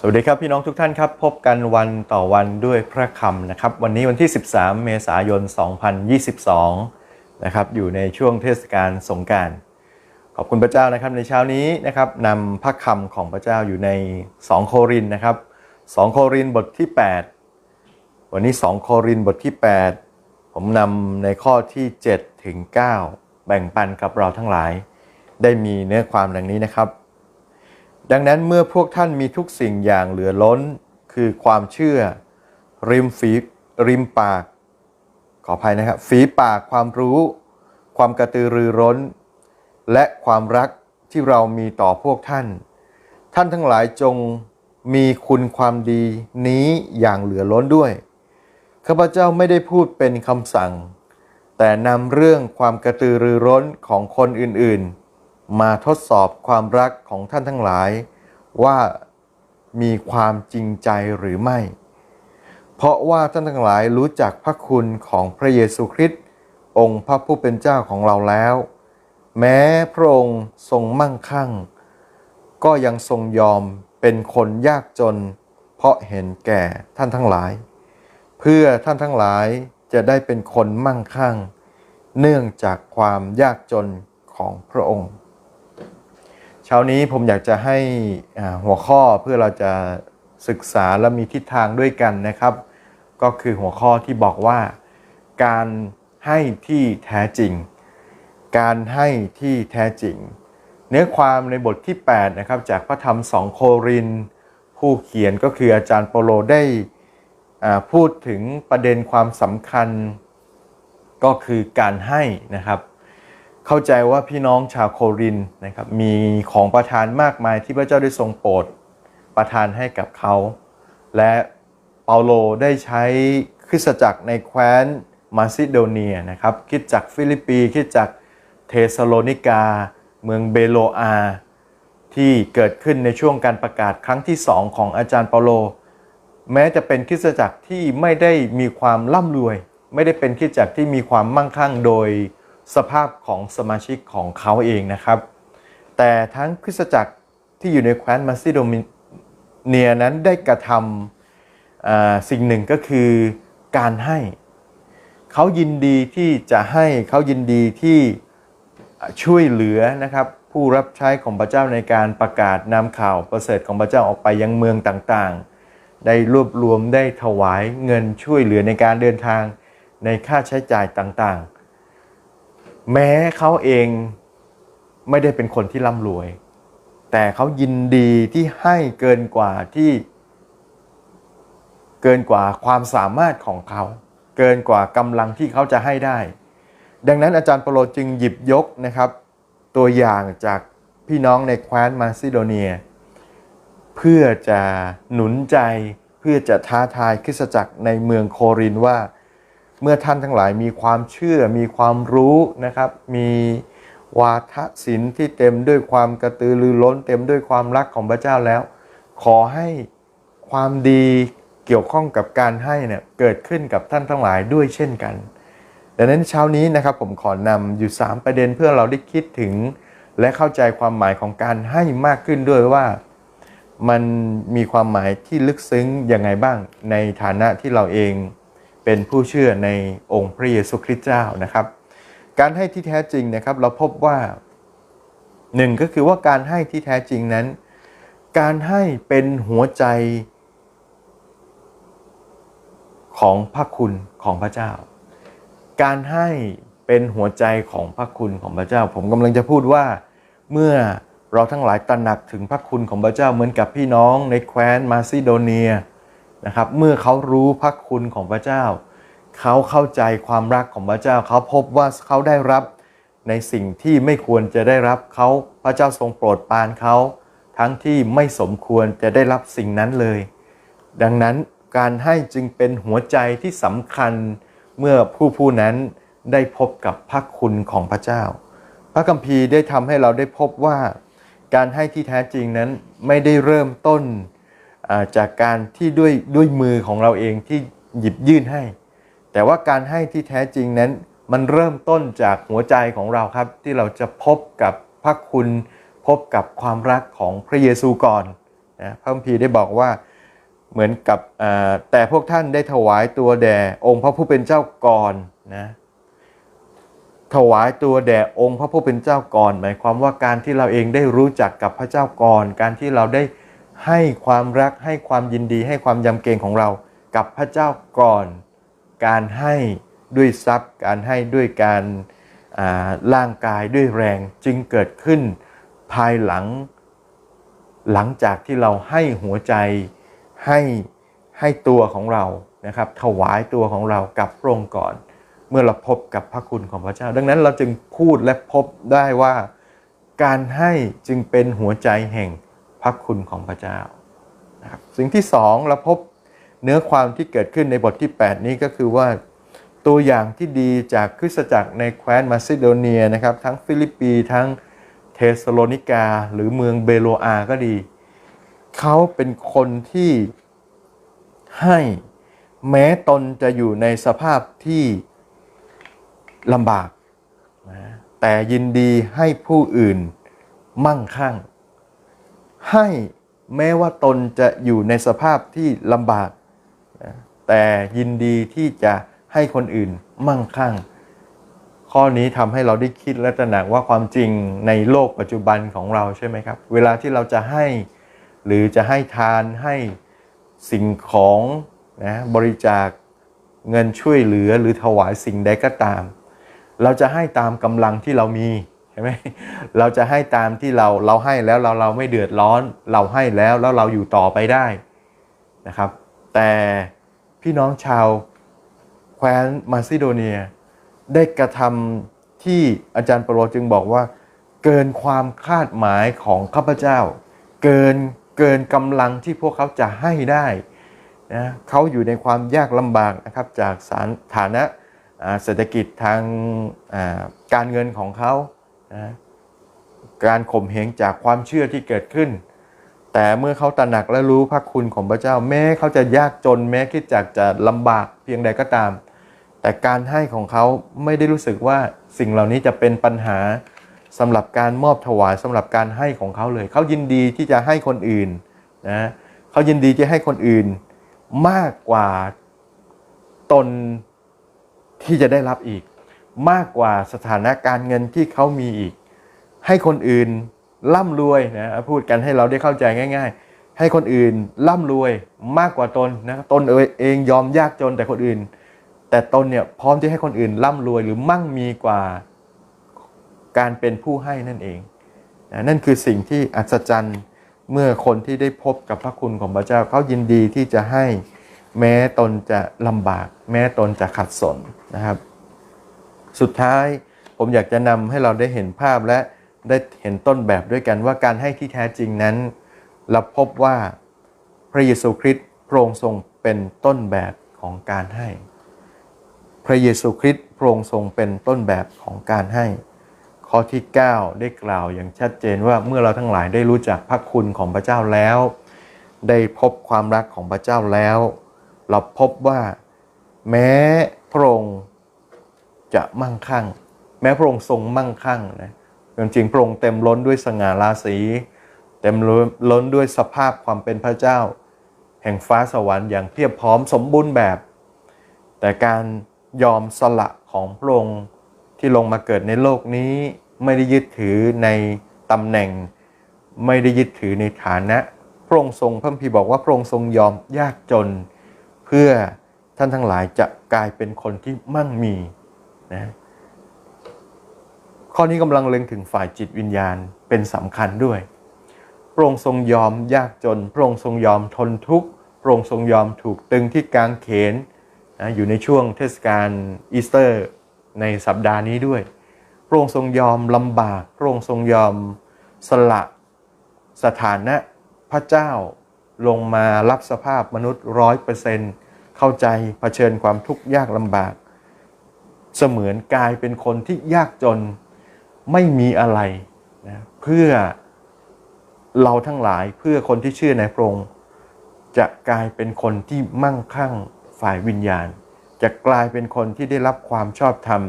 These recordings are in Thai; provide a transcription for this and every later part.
สวัสดีครับพี่น้องทุกท่านครับ พบกันวันต่อวันด้วยพระคำนะครับ วันนี้วันที่ 13 เมษายน 2022 นะครับ อยู่ในช่วงเทศกาลสงการขอบคุณพระเจ้านะครับในเช้านี้นะครับนำพระคำของพระเจ้าอยู่ใน 2 โครินนะครับ 2 โครินบทที่ 8 วันนี้ 2 โครินบทที่ 8 ผมนำในข้อที่ 7 ถึง 9 แบ่งปันกับเราทั้งหลาย ได้มีเนื้อความดังนี้นะครับ ดังนั้นเมื่อพวกท่านมีทุกสิ่งอย่างเหลือล้น คือความเชื่อ ริมฝีริมปาก ขออภัยนะครับ ฝีปากความรู้ ความกระตือรือร้น และความรักที่เรามีต่อพวกท่าน ท่านทั้งหลายจงมีคุณความดีนี้อย่างเหลือล้นด้วยข้าพเจ้าไม่ได้พูดเป็นคำสั่ง แต่นำเรื่องความกระตือรือร้นของคนอื่นๆ มาทดสอบความรักของท่านทั้งหลาย ว่ามีความจริงใจหรือไม่ เพราะว่าท่านทั้งหลายรู้จักพระคุณของพระเยซูคริสต์องค์พระผู้เป็นเจ้าของเราแล้ว แม้พระองค์ทรงมั่งคั่ง ก็ยังทรงยอมเป็นคนยากจน เพราะเห็นแก่ท่านทั้งหลาย เพื่อท่านทั้งหลายจะได้เป็นคนมั่งคั่ง เนื่องจากความยากจนของพระองค์ เช้านี้ผมอยากจะให้หัวข้อเพื่อเราจะศึกษาและมีทิศทางด้วยกันนะครับ ก็คือหัวข้อที่บอกว่า การให้ที่แท้จริง การให้ที่แท้จริง เนื้อความในบทที่ 8 นะครับ จากพระธรรมสองโคริน ผู้เขียนก็คืออาจารย์โปโลได้พูดถึงประเด็นความสำคัญ ก็คือการให้นะครับ เข้าใจว่าพี่น้องชาวโครินนะครับมีของประทานมากมายที่พระเจ้าได้ทรงโปรดประทานให้กับเขา และเปาโลได้ใช้คริสตจักรในแคว้นมาซิโดเนียนะครับคิดจากฟิลิปปีคิดจากเทสโลนิกา เมืองเบโลอา ที่เกิดขึ้นในช่วงการประกาศครั้งที่สองของอาจารย์เปาโล แม้จะเป็นคริสตจักรที่ไม่ได้มีความร่ำรวย ไม่ได้เป็นคริสตจักรที่มีความมั่งคั่งโดย สภาพของสมาชิกของเขาเองนะครับ แต่ทั้งคริสตจักรที่อยู่ในแคว้นมาซิโดเนียนั้นได้กระทำสิ่งหนึ่งก็คือการให้เขายินดีที่จะให้เขายินดีที่ช่วยเหลือนะครับผู้รับใช้ของพระเจ้าในการประกาศนำข่าวประเสริฐของพระเจ้าออกไปยังเมืองต่างๆ ได้รวบรวมได้ถวายเงินช่วยเหลือในการเดินทางในค่าใช้จ่ายต่างๆ แม้เขาเองไม่ได้เป็นคนที่ร่ำรวย แต่เขายินดีที่ให้เกินกว่าที่ เกินกว่าความสามารถของเขา เกินกว่ากำลังที่เขาจะให้ได้ ดังนั้นอาจารย์ปโลจึงหยิบยกนะครับ ตัวอย่างจากพี่น้องในแคว้นมาซิโดเนีย เพื่อจะหนุนใจเพื่อจะท้าทายคริสตจักรในเมืองโครินว่า เมื่อท่านทั้งหลายมีความเชื่อมีความรู้นะครับ มีวาทศิลป์ที่เต็มด้วยความกระตือรือร้น เต็มด้วยความรักของพระเจ้าแล้ว ขอให้ความดีเกี่ยวข้องกับการให้เนี่ยเกิดขึ้นกับท่านทั้งหลายด้วยเช่นกันดังนั้นเช้านี้นะครับผมขอนำอยู่ 3 ประเด็นเพื่อเราได้คิดถึง และเข้าใจความหมายของการให้มากขึ้นด้วยว่ามันมีความหมายที่ลึกซึ้งยังไงบ้างในฐานะที่เราเอง เป็นผู้เชื่อในองค์พระเยซูคริสต์เจ้านะครับ การให้ที่แท้จริงนะครับเราพบว่าหนึ่งก็คือว่าการให้ที่แท้จริงนั้น การให้เป็นหัวใจของพระคุณของพระเจ้า การให้เป็นหัวใจของพระคุณของพระเจ้า ผมกำลังจะพูดว่าเมื่อเราทั้งหลายตระหนักถึงพระคุณของพระเจ้าเหมือนกับพี่น้องในแคว้นมาซิโดเนีย นะครับ เมื่อเขารู้พระคุณของพระเจ้า เขาเข้าใจความรักของพระเจ้า เขาพบว่าเขาได้รับในสิ่งที่ไม่ควรจะได้รับเขาพระเจ้าทรงโปรดปรานเขาทั้งที่ไม่สมควรจะได้รับสิ่งนั้นเลย ดังนั้นการให้จึงเป็นหัวใจที่สำคัญเมื่อผู้ผู้นั้นได้พบกับพระคุณของพระเจ้า พระคัมภีร์ได้ทำให้เราได้พบว่า การให้ที่แท้จริงนั้นไม่ได้เริ่มต้น จากการที่ด้วยด้วยมือของเราเองที่หยิบยื่นให้ แต่ว่าการให้ที่แท้จริงนั้น มันเริ่มต้นจากหัวใจของเราครับ ที่เราจะพบกับพระคุณพบกับความรักของพระเยซูก่อนนะพระคัมภีร์ได้บอกว่าเหมือนกับแต่พวกท่านได้ถวายตัวแด่องค์พระผู้เป็นเจ้าก่อนนะถวายตัวแด่องค์พระผู้เป็นเจ้าก่อน หมายความว่าการที่เราเองได้รู้จักกับพระเจ้าก่อน การที่เราได้ ให้ความรักให้ความยินดีให้ความยำเกรงของเรากับพระเจ้าก่อน การให้ด้วยทรัพย์ การให้ด้วยการาร่างกายด้วยแรงจึงเกิดขึ้นภายหลัง หลังจากที่เราให้หัวใจให้ให้ตัวของเรานะครับถวายตัวของเรากับพระองค์ก่อน เมื่อเราพบกับพระคุณของพระเจ้า ดังนั้นเราจึงพูดและพบได้ว่า การให้จึงเป็นหัวใจแห่ง พระคุณของพระเจ้านะครับสิ่งที่สองเราพบเนื้อความที่เกิดขึ้นในบทที่ 8 นี้ก็คือว่าตัวอย่างที่ดีจากคริสตจักรในแคว้นมาซิโดเนียนะครับ ทั้งฟิลิปปีทั้งเทสโลนิกา หรือเมืองเบโลอาก็ดี เขาเป็นคนที่ให้แม้ตนจะอยู่ในสภาพที่ลำบากนะแต่ยินดีให้ผู้อื่นมั่งคั่ง ให้แม้ว่าตนจะอยู่ในสภาพที่ลำบาก แต่ยินดีที่จะให้คนอื่นมั่งคั่ง ข้อนี้ทำให้เราได้คิดและตระหนักว่าความจริงในโลกปัจจุบันของเราใช่ไหมครับ เวลาที่เราจะให้หรือจะให้ทานให้สิ่งของนะบริจาคเงินช่วยเหลือหรือถวายสิ่งใดก็ตาม เราจะให้ตามกำลังที่เรามี ช่ไหมเราจะให้ตามที่เราเราให้แล้วเราเราไม่เดือดร้อน เราให้แล้วแล้วเราอยู่ต่อไปได้นะครับ แต่พี่น้องชาวแคว้นมาซิโดเนีย ได้กระทำที่อาจารย์เปโลจึงบอกว่า เกินความคาดหมายของข้าพเจ้า เกินเกินกำลังที่พวกเขาจะให้ได้นะเขาอยู่ในความยากลำบากนะครับจากสารฐานะเศรษฐกิจทางการเงินของเขา นะการข่มเหงจากความเชื่อที่เกิดขึ้น แต่เมื่อเขาตระหนักและรู้พระคุณของพระเจ้า แม้เขาจะยากจนแม้คิดจากจะลำบากเพียงใดก็ตาม แต่การให้ของเขาไม่ได้รู้สึกว่าสิ่งเหล่านี้จะเป็นปัญหาสำหรับการมอบถวายสำหรับการให้ของเขาเลย เขายินดีที่จะให้คนอื่นนะเขายินดีที่ให้คนอื่นมากกว่าตนที่จะได้รับอีก มากกว่าสถานะการเงินที่เขามีอีก ให้คนอื่นร่ำรวยนะพูดกันให้เราได้เข้าใจง่าย ๆ ให้คนอื่นร่ำรวยมากกว่าตนนะตนเองยอมยากจนแต่คนอื่น แต่ตนเนี่ยพร้อมที่ให้คนอื่นร่ำรวยหรือมั่งมีกว่าการเป็นผู้ให้นั่นเองนะนั่นคือสิ่งที่อัศจรรย์เมื่อคนที่ได้พบกับพระคุณของพระเจ้าเขายินดีที่จะให้แม้ตนจะลำบาก แม้ตนจะขัดสนนะครับ สุดท้ายผมอยากจะนำให้เราได้เห็นภาพและได้เห็นต้นแบบด้วยกันว่าการให้ที่แท้จริงนั้น เราพบว่าพระเยซูคริสต์พระองค์ทรงเป็นต้นแบบของการให้ พระเยซูคริสต์พระองค์ทรงเป็นต้นแบบของการให้ ข้อที่ 9 ได้กล่าวอย่างชัดเจนว่าเมื่อเราทั้งหลายได้รู้จักพระคุณของพระเจ้าแล้ว ได้พบความรักของพระเจ้าแล้ว เราพบว่า แม้พระองค์ จะมั่งคั่ง แม้พระองค์ทรงมั่งคั่งนะจริงๆพระองค์เต็มล้นด้วยสง่าราศี เต็มล้นด้วยสภาพความเป็นพระเจ้า แห่งฟ้าสวรรค์อย่างเพียบพร้อมสมบูรณ์แบบ แต่การยอมสละของพระองค์ที่ลงมาเกิดในโลกนี้ไม่ได้ยึดถือในตำแหน่ง ไม่ได้ยึดถือในฐานะพระองค์ทรงพระคัมภีบอกว่าพระองค์ทรงยอมยากจน เพื่อท่านทั้งหลายจะกลายเป็นคนที่มั่งมี นะข้อนี้กำลังเล็งถึงฝ่ายจิตวิญญาณเป็นสำคัญด้วย พระองค์ทรงยอมยากจน พระองค์ทรงยอมทนทุกข์พระองค์ทรงยอมถูกตึงที่กางเขนนะอยู่ในช่วงเทศกาลอีสเตอร์ในสัปดาห์นี้ด้วย พระองค์ทรงยอมลำบาก พระองค์ทรงยอมสละสถานะพระเจ้าลงมารับสภาพมนุษย์ร้อยเปอร์เซนต์เข้าใจเผชิญความทุกข์ยากลำบาก เสมือนกลายเป็นคนที่ยากจนไม่มีอะไรนะเพื่อเราทั้งหลายเพื่อคนที่เชื่อในพระองค์จะกลายเป็นคนที่มั่งคั่งฝ่ายวิญญาณ จะกลายเป็นคนที่ได้รับความชอบธรรม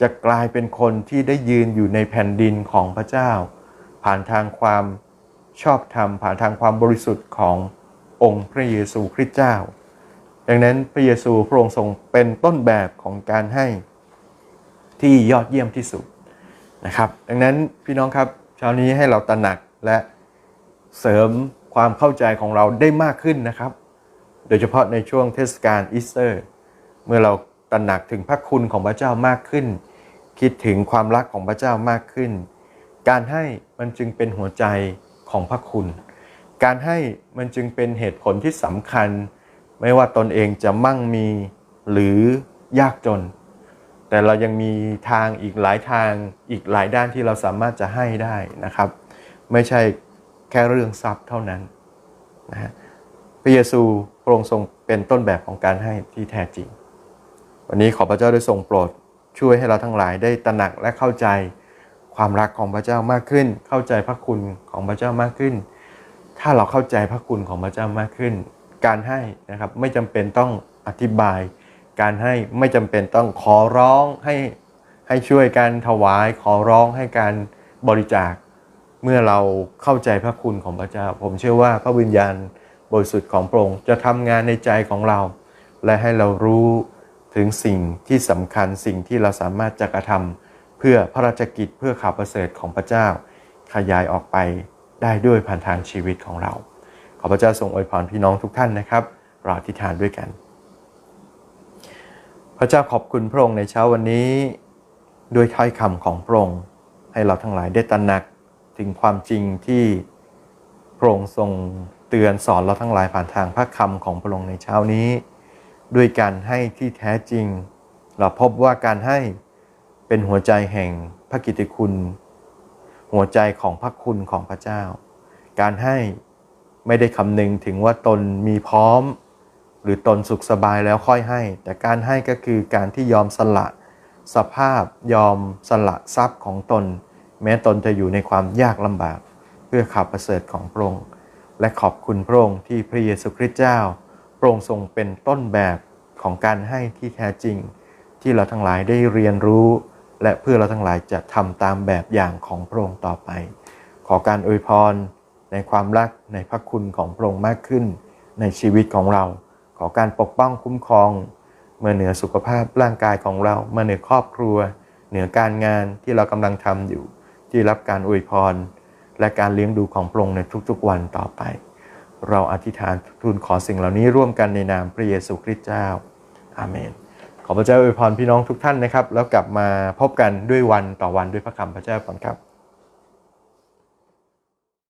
จะกลายเป็นคนที่ได้ยืนอยู่ในแผ่นดินของพระเจ้า ผ่านทางความชอบธรรม ผ่านทางความบริสุทธิ์ขององค์พระเยซูคริสต์เจ้า ดังนั้นพระเยซูพระองค์ทรงเป็นต้นแบบของการให้ ที่ยอดเยี่ยมที่สุดนะครับ ดังนั้นพี่น้องครับเช้านี้ให้เราตระหนักและเสริมความเข้าใจของเราได้มากขึ้นนะครับ โดยเฉพาะในช่วงเทศกาลอีสเตอร์ เมื่อเราตระหนักถึงพระคุณของพระเจ้ามากขึ้น คิดถึงความรักของพระเจ้ามากขึ้น การให้มันจึงเป็นหัวใจของพระคุณ การให้มันจึงเป็นเหตุผลที่สำคัญ ไม่ว่าตนเองจะมั่งมีหรือยากจน แต่เรายังมีทางอีกหลายทางอีกหลายด้านที่เราสามารถจะให้ได้นะครับ ไม่ใช่แค่เรื่องทรัพย์เท่านั้นนะฮะพระเยซูพระองค์ทรงเป็นต้นแบบของการให้ที่แท้จริง วันนี้ขอพระเจ้าได้ทรงโปรดช่วยให้เราทั้งหลายได้ตระหนักและเข้าใจความรักของพระเจ้ามากขึ้น เข้าใจพระคุณของพระเจ้ามากขึ้น ถ้าเราเข้าใจพระคุณของพระเจ้ามากขึ้น การให้นะครับไม่จำเป็นต้องอธิบาย การให้ไม่จำเป็นต้องขอร้องให้ให้ช่วยการถวายขอร้องให้การบริจาค เมื่อเราเข้าใจพระคุณของพระเจ้า ผมเชื่อว่าพระวิญญาณบริสุทธิ์ของพระองค์จะทำงานในใจของเรา และให้เรารู้ถึงสิ่งที่สำคัญสิ่งที่เราสามารถจะกระทำเพื่อพระราชกิจเพื่อข่าวประเสริฐของพระเจ้า ขยายออกไปได้ด้วยผ่านทางชีวิตของเรา ขอพระเจ้าทรงอวยพรพี่น้องทุกท่านนะครับเราอธิษฐานด้วยกัน พระเจ้าขอบคุณพระองค์ในเช้าวันนี้ด้วยถ้อยคำของพระองค์ให้เราทั้งหลายได้ตระหนักถึงความจริงที่พระองค์ทรงเตือนสอนเราทั้งหลายผ่านทางพระคำของพระองค์ในเช้านี้ ด้วยการให้ที่แท้จริง เราพบว่าการให้เป็นหัวใจแห่งพระกิตติคุณ หัวใจของพระคุณของพระเจ้า การให้ไม่ได้คำนึงถึงว่าตนมีพร้อม รือตนสุขสบายแล้วค่อยให้ แต่การให้ก็คือการที่ยอมสละ สภาพยอมสละทรัพย์ของตน แม้ตนจะอยู่ในความยากลำบาก เพื่อข่าวประเสริฐของพระองค์และขอบคุณพระองค์ที่พระเยซูคริสต์เจ้าพระองค์ทรงเป็นต้นแบบของการให้ที่แท้จริง ที่เราทั้งหลายได้เรียนรู้ และเพื่อเราทั้งหลายจะทำตามแบบอย่างของพระองค์ต่อไป ขอการอวยพรในความรักในพระคุณของพระองค์มากขึ้น ในชีวิตของเรา ขอการปกป้องคุ้มครอง เมื่อเหนือสุขภาพร่างกายของเราเมื่อเหนือครอบครัว เหนือการงานที่เรากำลังทำอยู่ ที่รับการอวยพร และการเลี้ยงดูของพระองค์ในทุกๆวันต่อไป เราอธิษฐานทูลขอสิ่งเหล่านี้ร่วมกันในนามพระเยซูคริสต์เจ้าอาเมนขอพระเจ้าอวยพรพี่น้องทุกท่านนะครับ แล้วกลับมาพบกันด้วยวันต่อวันด้วยพระคำพระเจ้าก่อนครับ